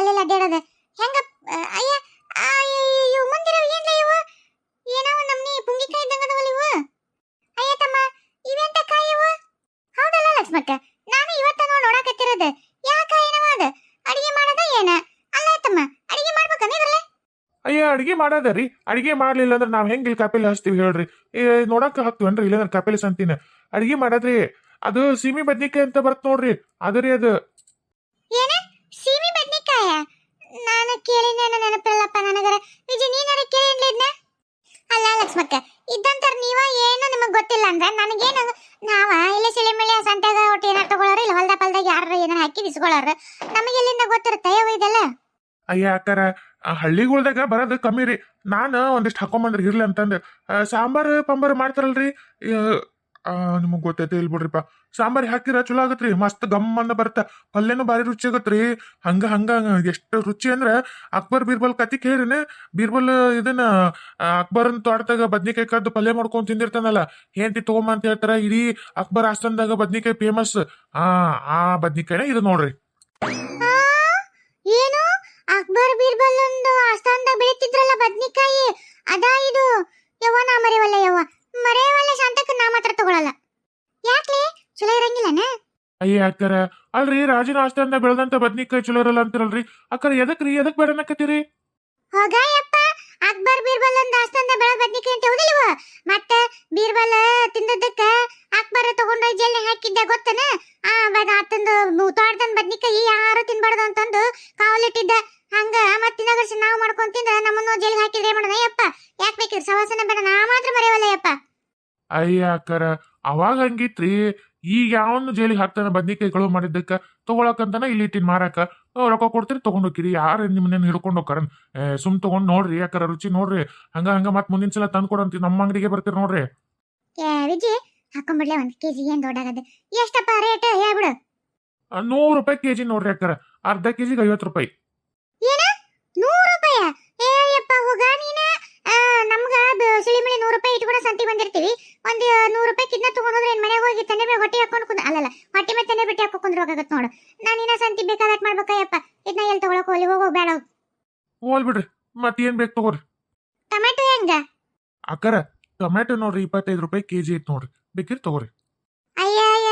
ಅಲ್ಲೆಲ್ಲ ಅಲ್ಲೆಲ್ಲ ಹೆಂಗ ಅಯ್ಯ ಇವು ಮುಂದಿರವು ಏನ್ಲ ಇವು? ಏನೋ ನಮ್ನಿ ಪುಂಗಿಕಾಯಿ ಇದ್ದಂಗದವಲ್ಲ ಇವು? ಅಯ್ಯ ತಮ್ಮ, ಇವೆಂತ ಕಾಯಿ ಇವು? ಹೌದಲ್ಲ ಲಕ್ಷ್ಮಕ್ಕ, ನಾನು ಇವತ್ತ ನೋಡ್ ನೋಡಾಕತ್ತಿರೋದು. ಯಾಕ ಕಾಯಿನವ ಅದ? ಅಡಿಗೆ ಮಾಡೋದ ಏನ? ಅಲ್ಲ ತಮ್ಮ, ಅಡಿಗೆ ಮಾಡ್ಬೇಕನ್ನ ಇದ್ರಲ್ಲ? ಅಯ್ಯ, ಅಡಿಗೆ ಮಾಡೋದರಿ ಅಡಿಗೆ ಮಾಡ್ಲಿಲ್ಲ ಅಂದ್ರೆ ನಾವ್ ಹೆಂಗ್ ಇಲ್ಲಿ ಕಾಪಿಲಿ ಹಚ್ತೀವಿ ಹೇಳ್ರಿ. ಏ, ನೋಡಕ್ ಅಂದ್ರೆ ಇಲ್ಲಾಂದ್ರೆ ಕಾಪಿಲಿ ಸಂತಿನ. ಅಡಿಗೆ ಮಾಡದ್ರಿ. ಅದು ಸೀಮಿ ಬದ್ನಿಕಾಯಿ ಅಂತ ಬರುತ್ತೆ ನೋಡ್ರಿ. ಅದರಿ ಅದು ಏನ ಸೀಮಿ ಬದ್ನಿಕಾಯ ನಾನು ಕೇಳಿನೇನ ನೆನಪಿಲ್ಲಪ್ಪ ನನಗರ. ವಿಜಿ ನೀನಾರ ಕೇಳಿ ಅಲ್ಲ ಲಕ್ಷ್ಮಕ್ಕ ಇದ್ದಂತರ ನೀವ ಏನು ನಿಮಗೆ ಗೊತ್ತಿಲ್ಲ ಅಂದ್ರೆ ನನಗೇನು ನಾವ ಇಲ್ಲಿ ಸಿಳಿಮಿಳಿ ಸಂತ್ಯಾಗ ಒಟ್ಟು ಏನಾರ ತಗೊಳ್ಳೋರು ಇಲ್ಲ ಹೊಲ್ದ ಪಲ್ದಾಗ ಯಾರು ಏನಾರ ಹಾಕಿ ಬಿಸ್ಕೊಳ್ಳೋರು ನಮಗೆ ಎಲ್ಲಿಂದ ಗೊತ್ತಿರುತ್ತೆ ಅಯ್ಯವ ಇದೆಲ್ಲ? ಅಯ್ಯ ಅಕ್ಕಾರ ಹಳ್ಳಿಗಳ್ದಾಗ ಬರೋದು ಕಮ್ಮಿ ರೀ. ನಾನು ಒಂದಿಷ್ಟು ಹಾಕೊಂಬಂದ್ರೆ ಇರ್ಲಿ ಅಂತಂದು. ಸಾಂಬಾರು, ಪಂಬಾರು ಮಾಡ್ತಾರಲ್ರಿ? ನಿಮಗೆ ಗೊತ್ತೈತೆ ಇಲ್ಲಿ ಬಿಡ್ರಿಪ್ಪ ಸಾಂಬಾರ್ ಹಾಕಿರ ಚಲೋ ಆಗತ್ರಿ, ಮಸ್ತ್ ಗಮ್ ಅನ್ನ ಪಲ್ಯನೂ ಭಾರಿ ರುಚಿ ಆಗತ್ರಿ. ಹಂಗ ಹಂಗ ಎಷ್ಟು ರುಚಿ ಅಂದ್ರೆ ಅಕ್ಬರ್ ಬೀರ್ಬಲ್ ಕತಿ ಕೇಳಿನ ಬೀರ್ಬಲ್ ಇದನ್ನ ಅಕ್ಬರ್ನ ತೋಟದಾಗ ಬದ್ನಿಕಾಯಿ ಕದ್ದು ಪಲ್ಯ ಮಾಡ್ಕೊಂಡು ತಿಂದಿರ್ತಾನಲ್ಲ ಹೆಂಡತಿ ತಗೊಂಬ ಅಂತ ಹೇಳ್ತಾರ, ಇಡೀ ಅಕ್ಬರ್ ಆಸ್ಥಾನದಾಗ ಬದ್ನಿಕಾಯಿ ಫೇಮಸ್ ಆ ಆ ಬದ್ನಿಕಾಯಿನ ಇದು ನೋಡ್ರಿ. ಏನು? ಅಕ್ಬರ್ ಬೀರ್ಬಲ್ ಒಂದು ಆಸ್ಥಾನದಾಗ ಬೆಳಿತಿದ್ರಲ್ಲ ಬದ್ನಿಕಾಯಿ? ಅದಾ ಇದು? ಯವ್ವ ನಾ ಮರೆಯವಲ್ಲ ಯವ್ವ. ಮರೆಯವಲ್ಲ ಶಾಂತಕ್ಕ ನಾ ಮಾತ್ರ ತಗೊಳಲ್ಲ. ಯಾಕ್ಲೆ? ಚಲೋ ಇರಂಗಿಲ್ಲನ? ಅಯ್ಯ ಅಕ್ಕರ ಅಲ್ರಿ ರಾಜನ ಆಸ್ಥಾನದ ಬೆಳೆದಂತ ಬದ್ನಿಕಾಯಿ ಚಲೋ ಇರಲ್ಲ ಅಂತಿರಲ್ರಿ? ಅಕ್ಕರ ಎದಕ್ ರೀ ಎದಕ್ ಬೇಡ ಅನ್ನಕತ್ತೀರಿ ಹೋಗಾಯಪ್ಪ ಅಕ್ಬರ್ ಬೀರ್ಬಲ್ ಒಂದು ಆಸ್ಥಾನದ ಬೆಳೆ ಬದ್ನಿಕಾಯಿ ಅಂತ ಹೌದಿಲ್ವ ಮತ್ತ ಬೀರ್ಬಲ್ ತಿಂದದ್ದಕ್ಕ ಅಕ್ಬರ್ ತಗೊಂಡು ಜೈಲ್ ಹಾಕಿದ್ದ ಗೊತ್ತನ? ಆ ಬದ ಆತಂದು ತೋಟದಂದ್ ಬದ್ನಿಕಾಯಿ ಯಾರು ತಿನ್ಬಾರ್ದು ಅಂತಂದು ಕಾವಲಿಟ್ಟಿದ್ದ. ಹಂಗ ಮತ್ತೆ ತಿನ್ನಗರ್ಸಿ ನಾವು ಮಾಡ್ಕೊಂಡ್ ತಿಂದ್ರ ನಮ್ಮನ್ನು ಜೈಲ್ ಹಾಕಿದ್ರೆ ಮಾಡೋಣ? ಯಪ್ಪ ಯಾಕೆ ಬೇಕಿದ್ರೆ ಸವಾಸನ ಬೇಡ ನಾ ಮಾತ್ರ ಯಪ್ಪ ಅಯ್ಯ ಅಕ್ಕರ ಅವಾಗ ಹಂಗಿತ್ರಿ. ಈಗ ಯಾವನು ಜೈಲಿಗೆ ಹಾಕ್ತಾನ ಬದ್ನಿಕಾಯಿಗಳು ಮಾಡಿದ್ದಕ್ಕ ತಗೊಳಕಂತಾನ ಇಲ್ಲಿ ಇಟ್ಟಿನ ಮಾರಾಕ. ರೊಕ್ಕ ಕೊಡ್ತೀರಿ ತಗೊಂಡು ಹೋಗಿರಿ ಯಾರು ನಿಮ್ಮನ್ನ ಹಿಡ್ಕೊಂಡು ಹೋಗ್ರನ್ ಸುಮ್ ತಗೊಂಡ್ ನೋಡ್ರಿ ಯಾಕರ ರುಚಿ ನೋಡ್ರಿ. ಹಂಗ ಹಂಗ ಮತ್ ಮುಂದಿನ ಸಲ ತಂದ್ ಕೊಡಂತಿ. ನಮ್ಮ ಅಂಗಡಿಗೆ ಬರ್ತೀರಿ ನೋಡ್ರಿ. ವಿಜಿ ಹಾಕೊಂಡ್ಬಿಡ್ಲೆ ಒಂದ್ ಕೆಜಿ ಏನ್ ದೊಡ್ಡಾಗದ? ಎಷ್ಟಪ್ಪ ರೇಟ್ ಹೇಳ್ಬಿಡು. ನೂರು ರೂಪಾಯಿ ಕೆಜಿ ನೋಡ್ರಿ ಅಕ್ಕರ. ಅರ್ಧ ಕೆಜಿಗೆ ಐವತ್ತು ರೂಪಾಯಿ ಏನ ನೂರು ರೂಪಾಯ ಏ ಯಪ್ಪ ಹೋಗ ನೀನ ಆ, ನಮ್ಗ ಬ- ಸಿಳಿಮಿಳಿ ನೂರು ಸಂತಿ ಬಂದಿರ್ತೀವಿ. ಒಂದು ನೂರು ರೂಪಾಯಿ ಕಿದ್ನ ತಗೊಂಡೋದ್ರೆ ಏನು ಮನೆಗೆ ಹೋಗಿ ತಂದೆ ಮೇಲೆ ಹೊಟ್ಟೆ ಹಾಕೊಂಡು ಕುಂದ ಅಲ್ಲಲ್ಲ ಹೊಟ್ಟೆ ಮೇಲೆ ತಂದೆ ಬಿಟ್ಟು ಹಾಕೊಂಡು ಹೋಗಾಗತ್ತೆ ನೋಡು. ನಾನು ಇನ್ನ ಸಂತಿ ಬೇಕಾದ ಮಾಡ್ಬೇಕಯ್ಯಪ್ಪ ಇದನ್ನ ಎಲ್ಲಿ ತಗೊಳಕ್ ಹೋಗಿ ಹೋಗೋ ಬೇಡ ಹೋಲ್ ಬಿಡ್ರಿ ಏನು ಏನ್ ಬೇಕು ತಗೋರಿ. ಟೊಮೆಟೊ ಹೆಂಗ? ಅಕ್ಕರ ಟೊಮೆಟೊ ನೋಡ್ರಿ ಇಪ್ಪತ್ತೈದು ರೂಪಾಯಿ ಕೆಜಿ ಐತ್ ನೋಡ್ರಿ. ಬೇಕಿರ್ ತಗೋರಿ. ಅಯ್ಯ ಅಯ್ಯ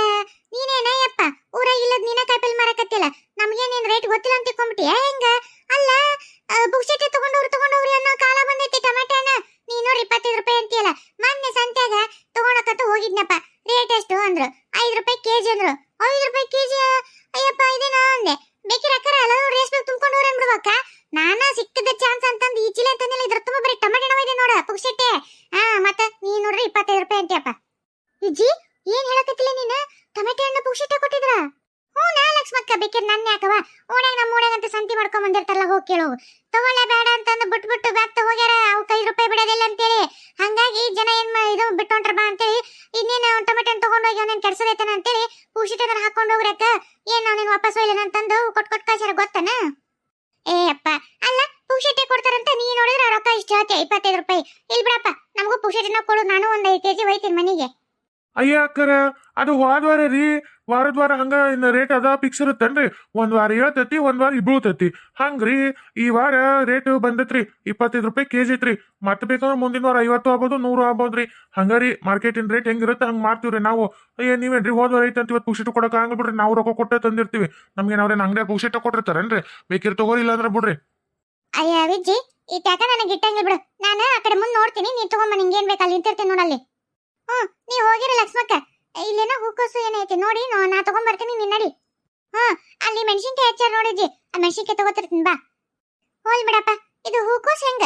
ನೀನೇನಯ್ಯಪ್ಪ? ಊರಾಗ ಇಲ್ಲದ ನೀನ ಕಾಯಿಪಲ್ಲೆ ಮಾರಕತ್ತಿಲ್ಲ. ನಮ್ಗೇನೇನ್ ರೇಟ್ ಗೊತ್ತಿಲ್ಲ ಅಂತ ತಿಳ್ಕೊಂಬಿಟ್ಟಿಯ ಹೆಂಗ? ಅಲ್ಲ ಬುಕ್ಸಿಟಿ ತಗೊಂಡವ್ರು ತಗೊಂಡವ್ರಿ ಅನ್ನೋ ಕಾಲ ಬಂದೈತಿ ಟೊಮೆಟೊನ ನೀ ನೋಡ್ರಿ ಇಪ್ಪತ್ತೈದು ರೂಪಾಯಿ ಅಂತೀಯಲ್ಲ ಮೊನ್ನೆ ಸಂತ್ಯಾಗ ತಗೊಳಕತ್ತ ಹೋಗಿದ್ನಪ್ಪ ರೇಟ್ ಎಷ್ಟು ಅಂದ್ರು ಐದು ರೂಪಾಯಿ ಕೆಜಿ ಅಂದ್ರು ಐದು ರೂಪಾಯಿ ಕೆಜಿ ಅಯ್ಯಪ್ಪ ಇದೇನ ಅಂದೆ ಬೇಕಿರ ಅಕ್ಕರ ಅಲ್ಲ ರೇಷ್ಮೆ ತುಂಬ್ಕೊಂಡು ಹೋಗ್ರಿ ಬಿಡ್ಬೇಕ ನಾನ ಸಿಕ್ಕದ ಚಾನ್ಸ್ ಅಂತಂದು ಈ ಚೀಲ ತಂದಿಲ್ಲ ಇದ್ರ ತುಂಬ ಬರೀ ಟೊಮೆಟೊ ಇದೆ ನೋಡ ಪುಕ್ಸೆಟ್ಟೆ ಹಾ ಮತ್ತ ನೀ ನೋಡ್ರಿ ಇಪ್ಪತ್ತೈದು ರೂಪಾಯಿ ಅಂತ್ಯಪ್ಪ. ಇಜ್ಜಿ ಏನ್ ಹೇಳಕತ್ತಿಲ್ಲ ನೀನ? ಟೊಮೆಟೊ ಹಣ್ಣು ಪುಕ್ಷಿಟ ಕೊಟ್ಟಿದ್ರ? ಹ್ಞೂ ನಾ ಲಕ್ಷ್ಮಕ್ಕ ಬೇಕಿರ್ ನನ್ನ ಯಾಕವ ಓಣ್ಯಾಗ ನಮ್ಮ ಓಣ್ಯಾಗ ಅಂತ ಸಂತಿ ಮಾಡ್ಕೊಂಡ್ ಬಂದಿರ್ತಾರಲ್ಲ, ಹೋಗಿ ಕೇಳೋ. ತಗೊಳ್ಳೇ ಬೇಡ ಅಂತಂದು ಬಿಟ್ಟು ಬಿಟ್ಟು ಬ್ಯಾಗ್ ಹೋಗ್ಯಾರ ಅವ್ಕ ಐದು ರೂಪಾಯಿ ಬಿಡೋದಿಲ್ಲ ಅಂತೇಳಿ. ಹಂಗಾಗಿ ಜನ ಏನ್ ಇದು ಬಿಟ್ಟೊಂಟ್ರ ಬಾ ಅಂತೇಳಿ, ಇನ್ನೇನು ಟೊಮೆಟೊ ತಗೊಂಡು ಹೋಗಿ ಅವನೇನ್ ಕೆಡ್ಸದೈತನ ಅಂತೇಳಿ ಪುಕ್ಷಿಟದನ್ನ ಹಾಕೊಂಡು ಹೋಗ್ರಕ್ಕ ಏನ್ ಅವನೇನು ವಾಪಸ್ ಇಲ್ಲ ಅಂತಂದು ಕೊಟ್ ಕೊಟ್ ಕಳ್ಸ್ಯಾರ, ಗೊತ್ತನ? ಏ, ಅಪ್ಪ. ಅಲ್ಲ, ಪುಕ್ಷಿಟೆ ಕೊಡ್ತಾರಂತ ನೀ ನೋಡಿದ್ರೆ ರೊಕ್ಕ ಇಷ್ಟು ಹೇಳ್ತೀಯ ಇಪ್ಪತ್ತೈದು ರೂಪಾಯಿ. ಇಲ್ಲಿ ಬಿಡಪ್ಪ, ನಮಗೂ ಪುಕ್ಷಿಟನ ಕೊಡು, ನಾನು ಒಂದ್ ಐದು ಕೆಜಿ ಒಯ್ತೀನಿ ಮನೆಗೆ. ಅಯ್ಯ ಅಕ್ಕರ, ಅದು ಹೋದ ವಾರ ರೀ, ವಾರದ ವಾರ ಹಂಗ ಇನ್ನ ರೇಟ್ ಅದ ಫಿಕ್ಸ್ ಇರುತ್ತೇನ್ರಿ? ಒಂದ್ ವಾರ ಹೇಳ್ತೈತಿ ಒಂದ್ ವಾರ ಬೀಳ್ತೈತಿ. ಹಂಗ್ರಿ, ಈ ವಾರ ರೇಟ್ ಬಂದತ್ರಿ, ಇಪ್ಪತ್ತೈದು ರೂಪಾಯಿ ಕೆಜಿ ಐತ್ರಿ. ಮತ್ತೆ ಬೇಕಂದ್ರೆ ಮುಂದಿನ ವಾರ ಐವತ್ತು ಆಗ್ಬೋದು, ನೂರು ಆಗ್ಬೋದ್ರಿ. ಹಂಗಾರಿ ಮಾರ್ಕೆಟಿನ ರೇಟ್ ಹೆಂಗಿರುತ್ತೆ ಹಂಗ್ ಮಾಡ್ತೀವ್ರಿ ನಾವು. ಅಯ್ಯ, ನೀವೇನ್ರಿ ಹೋದ ವಾರ ಐತಂತ ಇವತ್ತು ಪುಕ್ಷಿಟ್ಟು ಕೊಡಕ್ ಹಂಗ ಬಿಡ್ರಿ, ನಾವು ರೊಕ್ಕ ಕೊಟ್ಟೆ ತಂದಿರ್ತೀವಿ. ನಮ್ಗೆ ಅವ್ರೇನ್ ಅಂಗಡಿಯಾಗ ಪುಕ್ಷಿಟ್ಟು ಕೊಟ್ಟಿರ್ತಾರೇನ್ರಿ? ಬೇಕಿರ್ ತಗೋರಿ ಇಲ್ಲ ಅಂದ್ರೆ ಬಿಡ್ರಿ. ಅಯ್ಯ, ವಿಜ್ಜಿ, ಈ ಟ್ಯಾಕ ನನಗೆ ಇಟ್ಟಂಗಿಲ್ಲ ಬಿಡು. ನಾನು ಆ ಕಡೆ ಮುಂದೆ ನೋಡ್ತೀನಿ, ನೀ ತಗೊಂಬ ನಿಂಗೆ ಏನ್ ಬೇಕು, ಅಲ್ಲಿ ನಿಂತಿರ್ತೀನಿ ನೋಡಲ್ಲಿ ಹ್ಞೂ ನೀ ಹೋಗಿರಿ ಲಕ್ಷ್ಮಕ್ಕ. ಇಲ್ಲೇನೋ ಹೂಕೋಸು ಏನೈತಿ ನೋಡಿ, ನೋ- ನಾ ತಗೊಂಬರ್ತೀನಿ ನೀನ್ ನಡಿ ಅಲ್ಲಿ ಮೆಣಸಿನ್ಕಾಯಿ ಹಚ್ಚಾರ ನೋಡಿದ್ವಿ ಆ ಮೆಣಸಿನ್ಕಾಯಿ ತಗೋತಿರ್ತೀನಿ ಬಾ. ಹೋಲ್ ಬಿಡಪ್ಪ, ಇದು ಹೂಕೋಸು ಹೆಂಗ?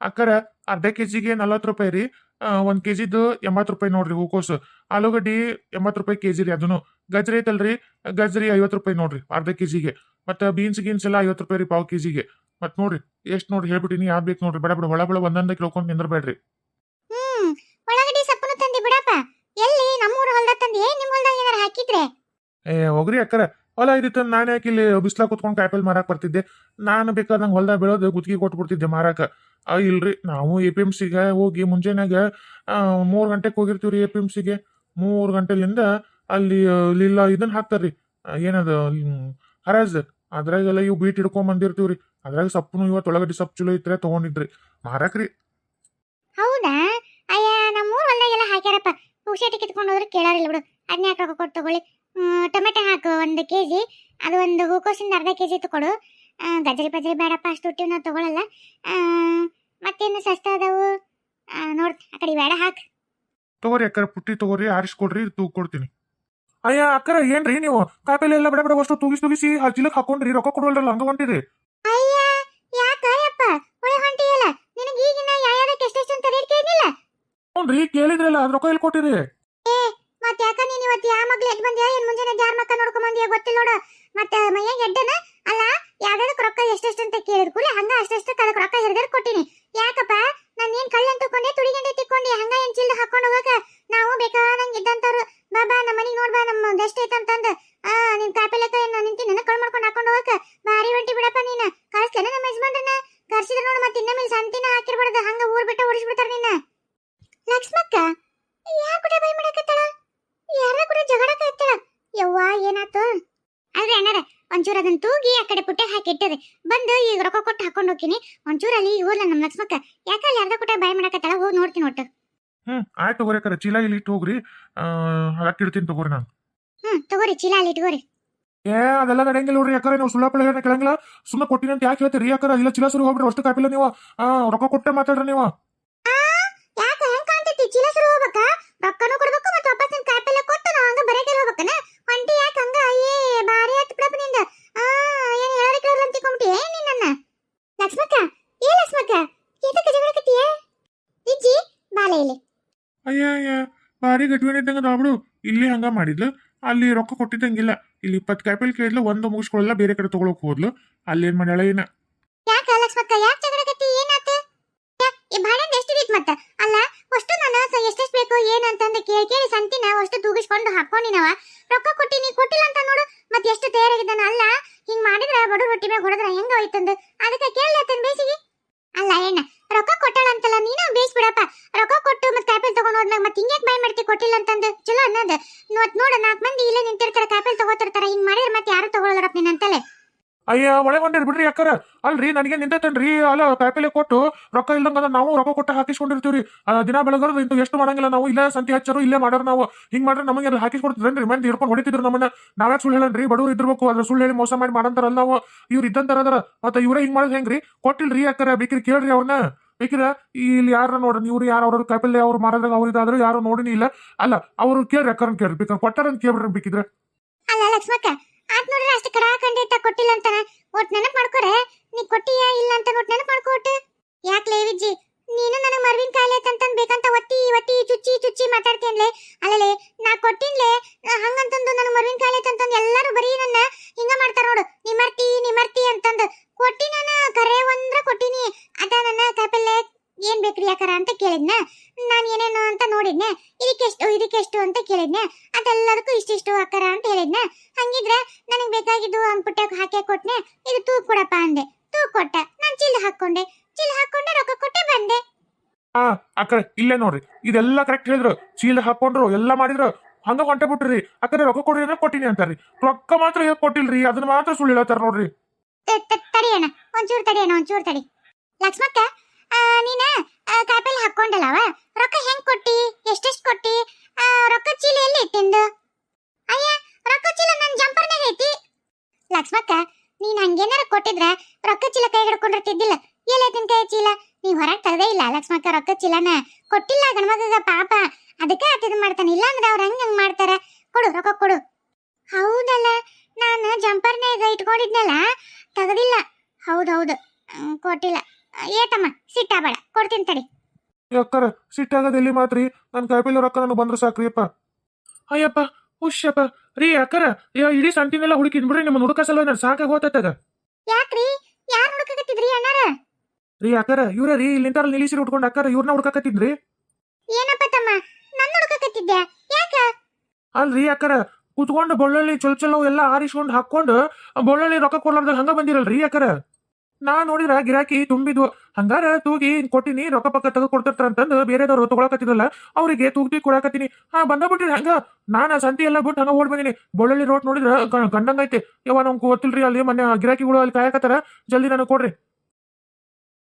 ಅಕ್ಕರ, ಅರ್ಧ ಕೆಜಿಗೆ ನಲ್ವತ್ತು ರೂಪಾಯಿ ರೀ. ಒಂದು ಒಂದ್ ಕೆಜಿದು ಎಂಬತ್ತು ರೂಪಾಯಿ ನೋಡ್ರಿ ಹೂಕೋಸು. ಆಲೂಗಡ್ಡಿ ಎಂಬತ್ತು ರೂಪಾಯಿ ಕೆಜಿ ರೀ ಅದನ್ನು ಗಜ್ರಿ ಐತಲ್ರಿ ಗಜ್ರಿ ಐವತ್ತು ರೂಪಾಯಿ ನೋಡ್ರಿ, ಅರ್ಧ ಕೆಜಿಗೆ. ಮತ್ತು ಬೀನ್ಸ್ ಗೀನ್ಸ್ ಎಲ್ಲ ಐವತ್ತು ರೂಪಾಯಿ ರೀ ಪಾವು ಕೆಜಿಗೆ. ಮತ್ತು ನೋಡ್ರಿ, ಎಷ್ಟು ನೋಡ್ರಿ ಹೇಳ್ಬಿಟ್ಟಿನಿ, ಯಾವ್ದು ಬೇಕು ನೋಡ್ರಿ. ಬೇಡ ಬಿಡ ಒಳ ಒಳ ಒಂದೊಂದಕ್ಕೆ ಕೇಳ್ಕೊಂಡು ನಿಂದ್ರಬೇಡ್ರಿ ಹ್ಮ್ ಒಳಗಡೆ ಸಪ್ಪನು ತಂದಿ ಬಿಡಪ್ಪ ಎಲ್ಲಿ ತಂದಿ ಹೊಲ್ದಾಗ ಏನಾರ ಹಾಕಿದ್ರೆ? ಏ ಹೋಗ್ರಿ ಅಕ್ಕರ. ಹೊಲ ಇದಿತ್ತು ನಾನು ಯಾಕೆ ಇಲ್ಲಿ ಬಿಸ್ಲಾಗ ಕುತ್ಕೊಂಡು ಕಾಯಿಪಲ್ಲೆ ಮಾರಕ್ಕೆ ಬರ್ತಿದ್ದೆ. ನಾನು ಬೇಕಾದಂಗೆ ಹೊಲ್ದಾಗ ಬೆಳೋದು ಗುತ್ತಿಗೆ ಕೊಟ್ಬಿಡ್ತಿದ್ದೆ ಮಾರಾಕ. ಆ, ಇಲ್ರಿ ನಾವು ಎ ಪಿ ಎಂ ಸಿಗೆ ಹೋಗಿ ಮುಂಜಾನಾಗ ಮೂರು ಗಂಟೆಗೆ ಹೋಗಿರ್ತೀವಿ ರೀ ಎ ಪಿ ಎಂ ಸಿಗೆ. ಮೂರು ಗಂಟೆಲಿಂದ ಅಲ್ಲಿ ಇಲ್ಲ ಇದನ್ನ ಹಾಕ್ತಾರ್ರಿ. ಏನದು ಹರಾಜ್. ಅದ್ರಾಗೆಲ್ಲ ಇವು ಬೀಟ್ ಹಿಡ್ಕೊಂಡ್ ಬಂದಿರ್ತೀವ್ರಿ. ಅದ್ರಾಗ ಸಪ್ಪನು ಇವತ್ತು ಒಳಗಡೆ ಸೊಪ್ಪು ಚಲೋ ಇದ್ರೆ ತಗೊಂಡಿದ್ರಿ. ಮಾರಾಕ್ರಿ. ಹೌದಾ? ಪುಕ್ಷಟಿ ಕಿತ್ಕೊಂಡು ಹೋದ್ರೆ ಕೇಳಾರಿಲ್ಲ ಬಿಡು. ಅದನ್ನ ಹಾಕಿ ರೊಕ್ಕ ಕೊಟ್ಟು ತಗೊಳ್ಳಿ? ಟೊಮೆಟೊ ಹಾಕು ಒಂದು ಕೆ ಜಿ ಅದು ಒಂದು ಹೂಕೋಸಿಂದ ಅರ್ಧ ಕೆ ಜಿ ತಗೊಡು ಗಜರಿ ಪಜರಿ ಬೇಡಪ್ಪ ಅಷ್ಟು ಹುಟ್ಟಿವ್ ನಾವು ತೊಗೊಳಲ್ಲ. ಮತ್ತೇನು ಸಸ್ತ ಅದಾವು? ನೋಡ್ ಆ ಕಡೆ ಬೇಡ ಹಾಕಿ. ತಗೋರಿ ಅಕ್ಕರ ಪುಟ್ಟಿ ತಗೋರಿ ಆರಿಸ್ಕೊಡ್ರಿ ತೂಗ್ ಕೊಡ್ತೀನಿ ಅಯ್ಯ ಅಕ್ಕರ ಏನ್ರಿ ನೀವು? ಕಾಯಿಪಲ್ಲೆ ಎಲ್ಲ ಬಡ ಬಡ ಅಷ್ಟು ತೂಗಿಸಿ ತೂಗಿಸಿ ಹಾಕೊಂಡ್ರಿ ರೊಕ್ಕ ಕೊಡೋಲ್ರಲ್ಲ ಹಂಗ ಹೊಂಟಿರಿ ಅಯ್ಯ ಯಾಕ ಯಪ್ಪ ಹೊಳೆ ಹೊಂಟಿಯಲ್ಲ ನಿನಗೆ ಈಗಿನ ಯಾವ್ಯಾವ್ದಕ್ಕೆ ಎಷ್ಟೆಷ್ಟು ಅಂತ ರೇಟ್ ಕೇಳಿಲ್ಲ ಹ್ಞೂನ್ರಿ ಕೇಳಿದ್ರಲ್ಲ, ಅದ್ ರೊಕ್ಕ ಕೊಟ್ಟಿರಿ ಮತ್ತೆ ಯಾಕ ನೀನ್ ಇವತ್ತು ಯಾವ ಮಗ್ಳು ಎದ್ ಬಂದ್ಯಾ? ಏನ್ ಮುಂಜಾನೆ ಯಾರ ಮಕ್ಕ ನೋಡ್ಕೊಂಡ್ ಬಂದ್ಯಾ ಗೊತ್ತಿಲ್ಲ ನೋಡು. ಮತ್ತ ಮೈಯಾಗ ಎಡ್ಡನ ಅಲ್ಲ ಯಾವ್ದಕ್ ರೊಕ್ಕ ಎಷ್ಟೆಷ್ಟು ಅಂತ ಕೇಳಿದ್ ಕೂಡಲೇ ಹಂಗ ಅಷ್ಟೆಷ್ಟು ಅದಕ್ಕೆ ರೊಕ್ಕ ಹಿರಿದರ್ ಕೊಟ್ಟಿನಿ. ಯಾಕಪ್ಪ? ನಾನು ಏನ್ ಕಳ್ಳ ಅಂತಕೊಂಡೆ ತುಳಿಗಂಡೆ ತಿಕ್ಕೊಂಡಿ ಹಂಗ ಏನ್ ಚಿಲ್ದ ಹಾಕೊಂಡು ಹೋಗಕ? ನಾವು ಬೇಕಾದಂಗ ಇದ್ದಂತವ್ರು ಬಾಬಾ ನಮ್ಮ ಮನಿಗ್ ನೋಡ್ಬಾ ನಮ್ಮ ದಷ್ಟ ಐತಂತಂದ ಆ ನಿನ್ ಕಾಪೆಲಕ ಏನ್ ನಿಂತಿ ನನ್ನ ಕಳ್ ಮಾಡ್ಕೊಂಡು ಹಾಕೊಂಡು ಹೋಗಕ ಭಾರಿ ಹೊಂಟಿ ಬಿಡಪ್ಪ ನೀನ ಕಳ್ಸ್ಲೇನ ನಮ್ಮ ಯಜಮಾನ್ರನ್ನ ಕರ್ಸಿದ್ರ ನೋಡು ಮತ್ತೆ ಇನ್ನೊಮ್ಮೆ ಸಂತಿನ ಹಾಕಿರ್ಬಾರ್ದು ಹಂಗ ಊರ್ ಬಿಟ್ಟ ಓಡಿಸ್ಬಿಡ್ತಾರ ನಿನ್ನ ಲಕ್ಷ್ಮಕ್ಕ ಯಾಕ ಕೂಡ ಬೈ ಮಾಡಕತ್ತಾಳ ಯಾರ ಕೂಡ ಜಗಳ ಕಾಯ್ತಾಳ ಯವ್ವ ಏನಾತು ಆದ್ರೆ ಅಣ್ಣಾರ ಒಂಚೂರು ಅದನ್ನ ತೂಗಿ ಆ ಕಡೆ ಪುಟ್ಟೆ ಹಾಕಿ ಇಟ್ಟದೆ ಬಂದು ಈಗ ರೊಕ್ಕ ಕೊಟ್ಟು ಹಾಕೊಂಡು ಹೋಗ್ತೀನಿ. ಒಂಚೂರು ಅಲ್ಲಿ ಹೋಗ್ಲ ನಮ್ಮ ಲಕ್ಷ್ಮಕ್ಕ. ಯಾಕ ಅಲ್ಲಿ ಅರ್ಧ ಕೊಟ್ಟ ಬಾಯ್ ಮಾಡಕತ್ತಾಳ ಹೋಗಿ ನೋಡ್ತೀನಿ ಒಟ್ಟು. ಹ್ಮ್ ಆಯ್ತು ತಗೋರಿ ಅಕ್ಕರ. ಚೀಲ ಇಲ್ಲಿ ಇಟ್ಟು ಹೋಗ್ರಿ. ಹಾಕಿ ಇಡ್ತೀನಿ ತಗೋರಿ ನಾನು. ಹ್ಮ್ ತಗೋರಿ ಚೀಲ ಅಲ್ಲಿ ಇಟ್ಕೋರಿ. ಏ ಅದೆಲ್ಲ ನಡೆಯಂಗಿಲ್ಲ ನೋಡ್ರಿ ಯಾಕಂದ್ರೆ ನೀವು ಸುಳ್ಳಾಪಳ ಹೇಳ ಕೇಳಂಗಿಲ್ಲ. ಸುಮ್ಮನೆ ಕೊಟ್ಟಿನಿ ಅಂತ ಯಾಕೆ ಹೇಳ್ತೀರಿ ಯಾಕಂದ್ರೆ ಇಲ್ಲ ಚೀಲ ಸುರು ಹೋಗ್ಬಿಟ್ರೆ ಅಷ್ಟು ಕಾಪಿಲ್ಲ ನೀವು. ರೊಕ್ಕ ಕೊಟ್ಟೆ ಮಾತಾಡ್ರಿ ನೀವು ಯಾಕ ಹೆಂಗ್ ಕಾಣ್ತೈತಿ ಚೀಲ ಸುರು ಹೋಗ್ಬೇಕಾ ರೊಕ್ಕನೂ ಕೊಡ್ಬೇಕು ಮತ್ತೆ ವಾಪಸ್ ನಿನ್ ಕಾಯಿಪಲ್ಲೆ ಕೊಟ್ಟು ನಾವು ಹಂಗ ಬರಕ್ಕೆ ಹೋಗ್ಬೇಕನ ಹೊಂಟಿ ಯಾಕ ಹಂಗ ಅಯ್ಯೇ ಬಾರಿ ಆತ್ ಬಿಡಪ್ಪ ನಿಂದ ಆ ಏನ್ ಹೇಳಿ ಕೇಳಲ್ಲ ಅಂತ ತಿಳ್ಕೊಂಬಿಟ್ಟಿ ಏನ್ ನೀನ್ ನನ್ನ ಲಕ್ಷ್ಮಕ್ಕ ಏ ಲಕ್ಷ್ಮಕ್ಕ ಏತಕ್ಕೆ ಜಗಳ ಕತ್ತೀಯ ಇಜ್ಜಿ ಬಾಲೆ ಇಲ್ಲಿ ಅಯ್ಯ ಅಯ್ಯ ಭಾರಿ ಗಟ್ವಿನ ಇದ್ದಂಗೆ ಇಲ್ಲಿ ಹಂಗ ಮಾಡಿದ್ಲು. ಅಲ್ಲಿ ರೊಕ್ಕ ಕೊಟ್ಟಿದ್ದಂಗಿಲ್ಲ. ಇಲ್ಲಿ ಇಪ್ಪತ್ತು ಕೈಪಲ್ ಕೇಳಿದ್ಲು, ಒಂದು ಮುಗಿಸ್ಕೊಳ್ಳಲ್ಲ, ಬೇರೆ ಕಡೆ ತಗೊಳಕ್ ಹೋದ್ಲು. ಅಲ್ಲಿ ಏನ್ ಮಾಡ್ಯಾಳ ಏನ? ಯಾಕ ಲಕ್ಷ್ಮಕ್ಕ, ಯಾಕ ಜಗಳಕತ್ತಿ ಏನಾತ? ಈ ಬಾಳೆಹಣ್ಣು ಎಷ್ಟು ಇತ್ತು ಮತ್ತ? ಅಲ್ಲ, ಅಷ್ಟು ನಾನು ಎಷ್ಟೆಷ್ಟು ಬೇಕು, ಏನು ಅಂತಂದು ಕೇಳಿ ಕೇಳಿ ಸಂತಿನ ಅಷ್ಟು ತೂಗಿಸ್ಕೊಂಡು ಹಾಕೊಂಡಿನವ ರೊಕ್ಕ ಕೊಟ್ಟಿನಿ ಕೊಟ್ಟಿಲ್ಲ ಅಂತ ನೋಡು. ಮತ್ತೆ ಎಷ್ಟು ತಯಾರಾಗಿದ್ದಾನ? ಅಲ್ಲ, ಹಿಂಗ್ ಮಾಡಿದ್ರ ಬಡ ರೊಟ್ಟಿ ಮ್ಯಾಗ ಹೊಡೆದ್ರ ಹೆಂಗ ಹೋಯ್ತಂದು? ಅದಕ್ಕೆ ಕೇಳತ್ತನ್ ಬೇಸಿಗೆ ಅಲ್ಲ ಏನ ರೊಕ್ಕ ಕೊಟ್ಟಾಳಂತಲ್ಲ ನೀನು ಬೇಯಿಸ್ಬಿಡಪ್ಪ ರೊಕ್ಕ ಕೊಟ್ಟು ಮತ್ತೆ ಕಾಯಿಪಲ್ ತಗೊಂಡ್ ಹೋದ್ನಾಗ ಮತ್ತೆ ಹಿಂಗ್ಯಾಕ್ ಬಾಯ್ ಮಾಡ್ತಿ ಕೊಟ್ಟಿಲ್ಲ ಅಂತಂದು ಚಲೋ ಅನ್ನೋದು ಮತ್ ನೋಡು ನಾಲ್ಕು ಮಂದಿ ಇಲ್ಲೇ ನಿಂತಿರ್ತಾರ ಕಾಯಿಪಲ್ ತಗೋತಿರ್ತಾರ ಹಿಂಗ್ ಮಾಡಿದ್ರೆ ಮತ್ತೆ ಯಾರು ತಗೊಳ್ಳೋರಪ್ಪ ನಿನ್ನಂತಲೆ ಅಯ್ಯ, ಒಳಗೆ ಹೊಂಟಿರ್ ಬಿಡ್ರಿ ಯಾಕರ ಅಲ್ರಿ ನನಗೆ ನಿಂತೈತೇನ್ರಿ ಅಲ್ಲ, ಕಾಯಿಪಲ್ಲೆ ಕೊಟ್ಟು ರೊಕ್ಕ ಇಲ್ದಂಗ ನಾವು ರೊಕ್ಕ ಕೊಟ್ಟು ಹಾಕಿಸ್ಕೊಂಡಿರ್ತೀವ್ರಿ. ದಿನ ಬೆಳಗ್ಗೆ ಇಂತ ಎಷ್ಟು ಮಾಡಂಗಿಲ್ಲ ನಾವು. ಇಲ್ಲ ಸಂತಿ ಹಚ್ಚರು, ಇಲ್ಲೇ ಮಾಡೋರು ನಾವು. ಹಿಂಗ್ ಮಾಡ್ರೆ ನಮಗೆ ಅಲ್ಲಿ ಮಂದಿ ಹಿಡ್ಕೊಂಡು ಹೊಡಿತಿದ್ರು ನಮ್ಮನ್ನ. ನಾವ್ಯಾಕೆ ಸುಳ್ಳು ಹೇಳನ್ರಿ? ಬಡವ್ರು ಇದ್ರಬೇಕು ಅದ್ರ ಸುಳ್ಳು ಹೇಳಿ ಮೋಸ ಮಾಡಿ ಮಾಡಂತಾರಲ್ಲ ನಾವು. ಇವ್ರು ಇದ್ದಂತಾರ ಅದರ. ಮತ್ತೆ ಇವರೇ ಹಿಂಗ್ ಮಾಡೋದು ಹೆಂಗ್ರಿ? ಕೊಟ್ಟಿಲ್ರಿ ಯಾಕರ ಬೇಕ್ರಿ ಕೇಳ್ರಿ ಅವ್ರನ್ನ ಬೇಕಿರ, ಇಲ್ಲಿ ಯಾರ ನೋಡ್ರಿ? ಇವ್ರು ಯಾರು ಅವ್ರ ಕಾಯಿಪಲ್ಲೆ ಅವ್ರು ಮಾರಾದಾಗ ಅವ್ರು ಇದಾದ್ರು, ಯಾರು ನೋಡಿನಿ ಇಲ್ಲ. ಅಲ್ಲ, ಅವ್ರು ಕೇಳ್ರಿ ಅಕ್ಕರನ್ ಕೇಳ್ರಿ. ಬೇಕಾರ, ಕೊಟ್ಟಾರ ಕೇಳ್ರಿ ಬೇಕಿದ್ರೆ ಅಲ್ಲ, ಲಕ್ಷ್ಮಕ್ಕ ಆತ್ ನೋಡ್ರಿ ಅಷ್ಟು ಕಡ ಖಂಡಿತ ಕೊಟ್ಟಿಲ್ಲ ಅಂತಾನ ಒಟ್ ನೆನಪ್ ಮಾಡ್ಕೊರೆ? ನೀ ಕೊಟ್ಟಿಯ ಇಲ್ಲ ಅಂತ ಒಟ್ ನೆನಪ್ ಮಾಡ್ಕೊಟ್ಟು ಯಾಕ್ಲೇ ವಿಜ್ಜಿ? ನೀನು ನನಗ್ ಮರ್ವಿನ ಕಾಯಿಲೆ ಐತಂತಂದ್ ಬೇಕಂತ ಒತ್ತಿ ಒತ್ತಿ, ಚುಚ್ಚಿ ಚುಚ್ಚಿ ಮಾತಾಡ್ತೀನ್ಲೆ ಅಲ್ಲಲೇ, ನಾ ಕೊಟ್ಟಿನ್ಲೆ ಆ, ಹಂಗಂತಂದು ನನಗ್ ಮರ್ವಿನ ಕಾಯಿಲೆ ಐತಂತಂದ್ ಎಲ್ಲಾರು ಬರೀ ನನ್ನ ಹಿಂಗ ಮಾಡ್ತಾರ ನೋಡು ನೀ ಮರ್ತಿ ನೀ ಮರ್ತಿ ಅಂತಂದು ಕೊಟ್ಟಿ ನಾನು ಕರೆ ಒಂದ್ರ ಕೊಟ್ಟಿನಿ ಅದ ನನ್ನ ಕಾಯಿಪಲ್ಲೆ ಏನ್ ಬೇಕ್ರಿ ಯಾಕರ ಅಂತ ಕೇಳಿದ್ನ ನಾನ್ ಏನೇನು ಅಂತ ನೋಡಿದ್ನೆ ಇದಕ್ಕೆಷ್ಟು ಇದಕ್ಕೆಷ್ಟು ಅಂತ ಕೇಳಿದ್ನೆ ಅದೆಲ್ಲದಕ್ಕೂ ಇಷ್ಟಿಷ್ಟು ಅಕ್ಕರ ಅಂತ ಹೇಳಿದ್ನ ಹಂಗಿದ್ರೆ ಒಂದ್ ಪುಟ್ಟ ಹಾಕಿ ಕೊಟ್ನೆ ಇದು ತೂಕ್ ಕೊಡಪ್ಪ ಅಂದೆ. ತೂಕ್ ಕೊಟ್ಟ ನಾನ್ ಚಿಲ್ ಹಾಕೊಂಡೆ ಚಿಲ್ ಹಾಕೊಂಡೆ ರೊಕ್ಕ ಕೊಟ್ಟೆ ಬಂದೆ. ಆ ಅಕ್ಕ ಇಲ್ಲೇ ನೋಡ್ರಿ. ಇದೆಲ್ಲ ಕರೆಕ್ಟ್ ಹೇಳಿದ್ರು. ಚೀಲ ಹಾಕೊಂಡ್ರು ಎಲ್ಲ ಮಾಡಿದ್ರು. ಹಂಗ ಹೊಂಟೆ ಬಿಟ್ರಿ. ಅಕ್ಕರೆ ರೊಕ್ಕ ಕೊಡ್ರಿ ಅಂದ್ರೆ ಕೊಟ್ಟಿನಿ ಅಂತಾರ್ರಿ. ರೊಕ್ಕ ಮಾತ್ರ ಏನ್ ಕೊಟ್ಟಿಲ್ರಿ? ಅದನ್ನ ಮಾತ್ರ ಸುಳ್ಳು ಹೇಳ್ತಾರ ನೋಡ್ರಿ. ತಡಿ ಅಣ್ಣ. ಒಂಚೂರು ತಡಿಯಣ್ಣ ಒಂಚೂರು ತಡಿ. ಲಕ್ಷ್ಮಕ್ಕ ನೀನ ಕಾಯಿಪಲ್ಲೆ ಹಾಕೊಂಡಲ್ಲವ ರೊಕ್ಕ ಹೆಂಗ್ ಕೊಟ್ಟಿ? ಎಷ್ಟೆಷ್ಟ್ ಕೊಟ್ಟಿ? ರೊಕ್ಕ ಚೀಲ ಎಲ್ಲಿ ಇಟ್ಟಿಂದು? ಅಯ್ಯ ರೊಕ್ಕ ಚೀಲ ನನ್ನ ಜಂಪರ್ನಾಗ ಐತಿ. ಲಕ್ಷ್ಮಕ್ಕ, ನೀನ್ ಹಂಗೇನಾರ ಕೊಟ್ಟಿದ್ರ ರೊಕ್ಕ ಚೀಲ ಕೈ ಹಿಡ್ಕೊಂಡಿರ್ತಿದ್ದಿಲ್ಲ. ನಿನ್ ಕೈ ಚೀಲ? ನೀ ಹೊರಗೆ ತರದೇ ಇಲ್ಲ ಲಕ್ಷ್ಮಕ್ಕ, ರೊಕ್ಕ ಚೀಲನ. ಕೊಟ್ಟಿಲ್ಲ ಗಣಮಗ ಪಾಪ. ಅದಕ್ಕೆ ಆತ ಮಾಡ್ತಾನೆ. ಇಲ್ಲ ಇಲ್ಲಾಂದ್ರೆ ಅವ್ರ ಹಂಗ ಹಂಗ್ ಮಾಡ್ತಾರ? ಕೊಡು, ರೊಕ್ಕ ಕೊಡು. ಹೌದಲ್ಲ, ನಾನು ಜಂಪರ್ನಾಗ ಇಟ್ಕೊಂಡಿದ್ನಲ್ಲ, ತಗದಿಲ್ಲ. ಹೌದೌದು. ಕೊಟ್ಟಿಲ್ಲ. ಏತಮ್ಮ ಸಿಟ್ಟಾಬೇಡ ಕೊಡ್ತೀನಿ ತಡಿ. ಯಾಕರ, ಸಿಟ್ಟಾಗದ ಎಲ್ಲಿ ಮಾತ್ರಿ. ನನ್ನ ಕಾಯಿಪಲ್ಲೆ ರೊಕ್ಕ ನನಗೆ ಬಂದ್ರೆ ಸಾಕ್ರಿಯಪ್ಪ ಅಯ್ಯಪ್ಪ ಹುಷ್ಯಪ್ಪ ರೀ ಅಕ್ಕರ ಇಡೀ ಸಂತಿನೆಲ್ಲ ಹುಡುಕಿದ್ ಬಿಡ್ರಿ ನಿಮ್ಮ ಹುಡುಕ ಸಲ ಸಾಕ ಸಾಕಾಗ ಹೋತತ್ತಾಗ ಯಾಕ್ರಿ? ಯಾರು ಹುಡುಕಕತ್ತಿದ್ರಿ ಅಣ್ಣಾರ? ರೀ ಅಕ್ಕರ ಇವ್ರ ರೀ ಇಲ್ಲಿ ನಿಲ್ಲಿಸಿ ಉಟ್ಕೊಂಡು ಅಕ್ಕರ ಇವ್ರನ್ನ ಹುಡುಕಕತ್ತಿದ್ರಿ. ಏನಪ್ಪ ತಮ್ಮ? ನನ್ನ ಹುಡುಕಕತ್ತಿದ್ದೆ. ಯಾಕ? ಅಲ್ರಿ ಅಕ್ಕರ ಕುತ್ಕೊಂಡು ಬೊಳ್ಳಳ್ಳಿ ಚೊಲ್ ಚಲೋ ಎಲ್ಲ ಆರಿಸ್ಕೊಂಡು ಹಾಕೊಂಡು ಬೊಳ್ಳಳ್ಳಿ ರೊಕ್ಕ ಕೊಡ್ಲಾರ್ದ ಹಂಗ ಬಂದಿರಲ್ರಿ ಅಕ್ಕರ? ನಾ ನೋಡಿದ್ರ ಗಿರಾಕಿ ತುಂಬಿದ್ವು ಹಂಗಾರ ತೂಗಿ ಕೊಟ್ಟಿನಿ, ರೊಕ್ಕ ಪಕ್ಕ ತೆಗೆದು ಕೊಡ್ತಿರ್ತಾರ ಅಂತಂದು ಬೇರೆದವ್ರು ತಗೊಳಕತ್ತಿದಲ್ಲ ಅವರಿಗೆ ತೂಗಿ ಕೊಡಾಕತ್ತೀನಿ. ಹಾ ಬಂದ ಬಿಟ್ರಿ ಹಂಗ. ನಾನ ಸಂತಿ ಎಲ್ಲ ಬಿಟ್ಟು ಹಂಗ ಓಡ್ ಬಂದಿನಿ. ಬೊಳ್ಳಿ ರೋಡ್ ನೋಡಿದ್ರ ಗಂಡಂಗೈತಿ. ಯವ್ವ ನಮ್ಗೆ ಗೊತ್ತಿಲ್ರಿ ಅಲ್ಲಿ ಮೊನ್ನೆ ಗಿರಾಕಿಗಳು ಅಲ್ಲಿ ಕಾಯಕತ್ತಾರ, ಜಲ್ದಿ ನನಗೆ ಕೊಡ್ರಿ.